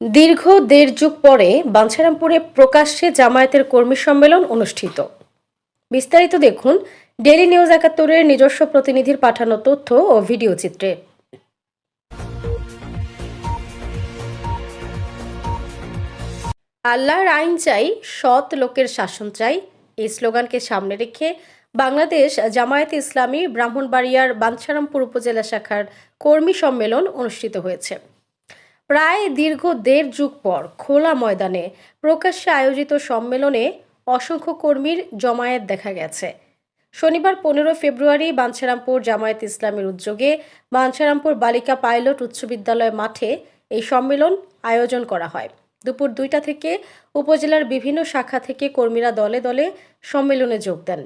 দীর্ঘ দেড় যুগ পরে বাঞ্ছারামপুরে প্রকাশ্যে জামায়াতের কর্মী সম্মেলন অনুষ্ঠিত। বিস্তারিত দেখুন ডেলি নিউজ একাত্তরের নিজস্ব প্রতিনিধির পাঠানো তথ্য ও ভিডিও চিত্রে। আল্লাহর আইন চাই, সৎ লোকের শাসন চাই, এই স্লোগানকে সামনে রেখে বাংলাদেশ জামায়াতে ইসলামী ব্রাহ্মণবাড়িয়ার বাঞ্ছারামপুর উপজেলা শাখার কর্মী সম্মেলন অনুষ্ঠিত হয়েছে। প্রায় দীর্ঘ দেড় যুগ পর খোলা ময়দানে প্রকাশ্যে আয়োজিত সম্মেলনে অসংখ্য কর্মীর জমায়েত দেখা গেছে। শনিবার পনেরো ফেব্রুয়ারি বাঞ্ছারামপুর জামায়াত ইসলামের উদ্যোগে বাঞ্ছারামপুর বালিকা পাইলট উচ্চ বিদ্যালয় মাঠে এই সম্মেলন আয়োজন করা হয়। দুপুর দুইটা থেকে উপজেলার বিভিন্ন শাখা থেকে কর্মীরা দলে দলে সম্মেলনে যোগ দেন।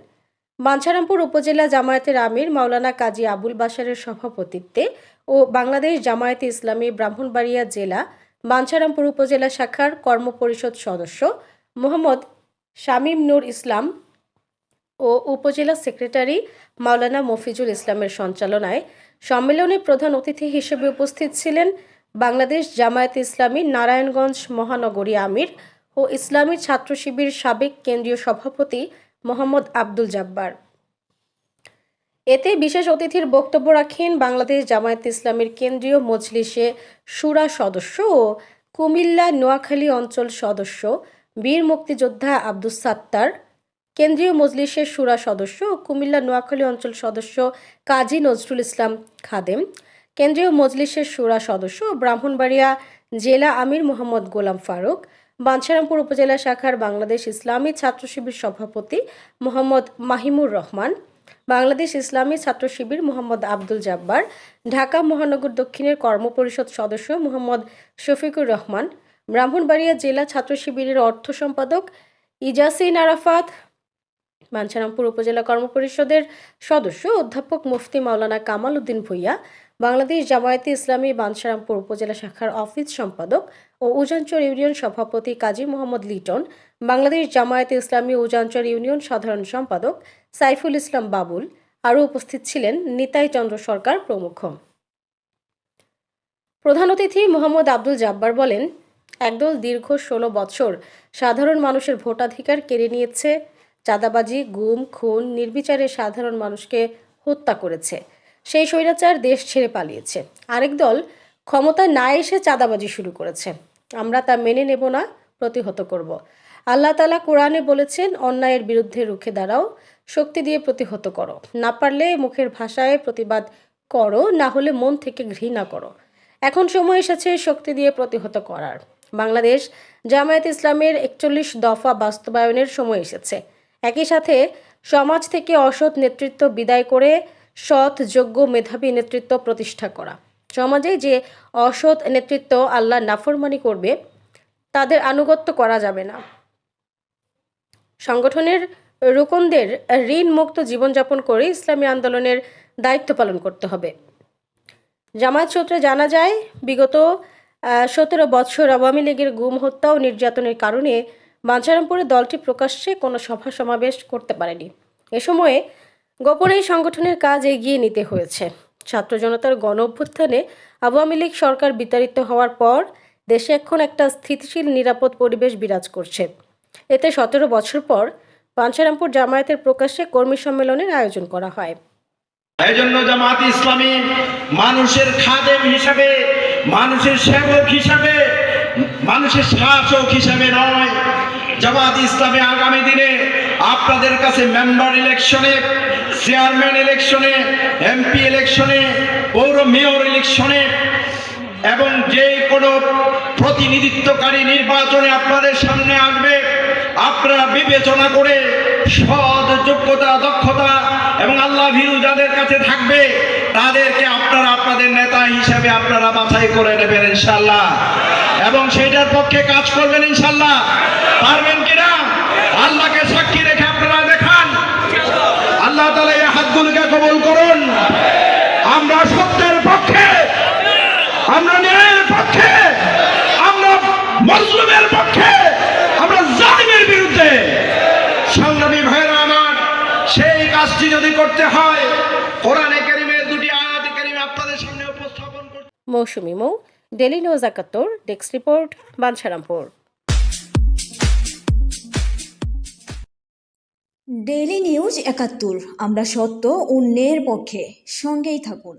বাঞ্ছারামপুর উপজেলা জামায়াতের আমির মাওলানা কাজী আবুল বাশারের সভাপতিত্বে ও বাংলাদেশ জামায়াতে ইসলামী ব্রাহ্মণবাড়িয়া জেলা বাঞ্ছারামপুর উপজেলা শাখার কর্মপরিষদ সদস্য মোহাম্মদ শামীম নূর ইসলাম ও উপজেলা সেক্রেটারি মাওলানা মফিজুল ইসলামের সঞ্চালনায় সম্মেলনে প্রধান অতিথি হিসেবে উপস্থিত ছিলেন বাংলাদেশ জামায়াতে ইসলামী নারায়ণগঞ্জ মহানগরী আমির ও ইসলামী ছাত্র শিবির সাবেক কেন্দ্রীয় সভাপতি মোহাম্মদ আব্দুল জাব্বার। এতে বিশেষ অতিথির বক্তব্য রাখেন বাংলাদেশ জামায়াত ইসলামের কেন্দ্রীয় মজলিসে সুরা সদস্য ও কুমিল্লা নোয়াখালী অঞ্চল সদস্য বীর মুক্তিযোদ্ধা আব্দুস সাত্তার, কেন্দ্রীয় মজলিসের সুরা সদস্য ও কুমিল্লা নোয়াখালী অঞ্চল সদস্য কাজী নজরুল ইসলাম খাদেম, কেন্দ্রীয় মজলিসের সুরা সদস্য ব্রাহ্মণবাড়িয়া জেলা আমির মোহাম্মদ গোলাম ফারুক বাঞ্ছারামপুর উপজেলা শাখার বাংলাদেশ ইসলামী ছাত্র শিবির সভাপতি মোহাম্মদ মাহিমুর রহমান, বাংলাদেশ ইসলামী ছাত্র শিবির মোহাম্মদ আব্দুল জাব্বার, ঢাকা মহানগর দক্ষিণের কর্মপরিষদ সদস্য মোহাম্মদ শফিকুর রহমান, ব্রাহ্মণবাড়িয়া জেলা ছাত্র শিবিরের অর্থ সম্পাদক ইজাসিন আরাফাত, বাঞ্ছারামপুর উপজেলা কর্মপরিষদের সদস্য অধ্যাপক মুফতি মাওলানা কামাল উদ্দিন ভুইয়া, বাংলাদেশ জামায়াতে ইসলামী বাঞ্ছারামপুর উপজেলা শাখার অফিস সম্পাদক ও উজাঞ্চল ইউনিয়ন সভাপতি কাজী মোহাম্মদ লিটন, বাংলাদেশ জামায়াতে ইসলামী উজাঞ্চল ইউনিয়ন সাধারণ সম্পাদক সাইফুল ইসলাম বাবুল, আরও উপস্থিত ছিলেন নিতাই চন্দ্র সরকার প্রমুখ। প্রধান অতিথি মোহাম্মদ আব্দুল জাব্বার বলেন, একদল দীর্ঘ ষোলো বছর সাধারণ মানুষের ভোটাধিকার কেড়ে নিয়েছে, চাঁদাবাজি, গুম, খুন, নির্বিচারে সাধারণ মানুষকে হত্যা করেছে। সেই স্বৈরাচার দেশ ছেড়ে পালিয়েছে। আরেক দল ক্ষমতায় না এসে চাঁদাবাজি শুরু করেছে। আমরা তা মেনে নেব না, প্রতিহত করব। আল্লাহ তালা কোরআনে বলেছেন, অন্যায়ের বিরুদ্ধে রুখে দাঁড়াও, শক্তি দিয়ে প্রতিহত করো। না পারলে মুখের ভাষায় প্রতিবাদ করো, না হলে মন থেকে ঘৃণা করো। এখন সময় এসেছে শক্তি দিয়ে প্রতিহত করার। বাংলাদেশ জামায়াত ইসলামের একচল্লিশ দফা বাস্তবায়নের সময় এসেছে। একই সাথে সমাজ থেকে অসৎ নেতৃত্ব বিদায় করে সৎ, যোগ্য, মেধাবী নেতৃত্ব প্রতিষ্ঠা করা। সমাজে যে অসৎ নেতৃত্ব আল্লাহ নাফরমানি করবে, তাদের আনুগত্য করা যাবে না। সংগঠনের রুকনদের ঋণ মুক্ত জীবনযাপন করে ইসলামী আন্দোলনের দায়িত্ব পালন করতে হবে। জামায়াত সূত্রে জানা যায়, বিগত সতেরো বছর আওয়ামী লীগের গুম হত্যা ও নির্যাতনের কারণে বাঞ্ছারামপুরে দলটি প্রকাশ্যে কোনো সভা সমাবেশ করতে পারেনি। এ সময়ে গোপনে সংগঠনের কাজ এগিয়ে নিতে হয়েছে। ছাত্র জনতার গণ অভ্যুত্থানে আওয়ামী লীগ সরকার বিতাড়িত হওয়ার পর দেশে এখন একটা স্থিতিশীল নিরাপদ পরিবেশ বিরাজ করছে। এতে সতেরো বছর পর পাঞ্চারামপুর জামায়াতের প্রকাশ্যে কর্মী সম্মেলনের আয়োজন করা হয়। এই জন্য জামাত ইসলামী মানুষের খাদেম হিসাবে, মানুষের সেবক হিসাবে, মানুষের শাসক হিসাবে নয়। জামাত ইসলামী আগামী দিনে আপনাদের কাছে মেম্বার ইলেকশনে চেয়ারম্যান ইলেকশনে এমপি ইলেকশনে পৌর মেয়র ইলেকশনে এবং যে কোনো প্রতিনিধিত্বকারী নির্বাচনে আপনাদের সামনে আসবে, আপনারা বিবেচনা করে সৎ যোগ্যতা, দক্ষতা এবং আল্লাহ ভীরু যাদের কাছে থাকবে, তাদেরকে আপনারা আপনাদের নেতা হিসাবে আপনারা বাছাই করে নেবেন ইনশাল্লাহ এবং সেটার পক্ষে কাজ করবেন ইনশাল্লাহ পারবেন কিনা আল্লাহকে সাক্ষী রেখে আপনারা দেখান আল্লাহ তালা এই হাতগুলোকে কবল করুন আমরা সত্যের পক্ষে, আমরা ন্যায়ের পক্ষে, আমরা মজলুমের পক্ষে, আমরা জালিমের বিরুদ্ধে। সংগ্রামী ভাইরা আমার, সেই কাজটি যদি করতে হয়, কোরআনে কারিমের দুটি আয়াত কারিমে আপনাদের সামনে উপস্থাপন মৌসুমি মৌ ডেলি নিউজ একাত্তর, desk report, Bancharampur. Daily news একাত্তর আমরা সত্য অন্যের পক্ষে সঙ্গেই থাকুন।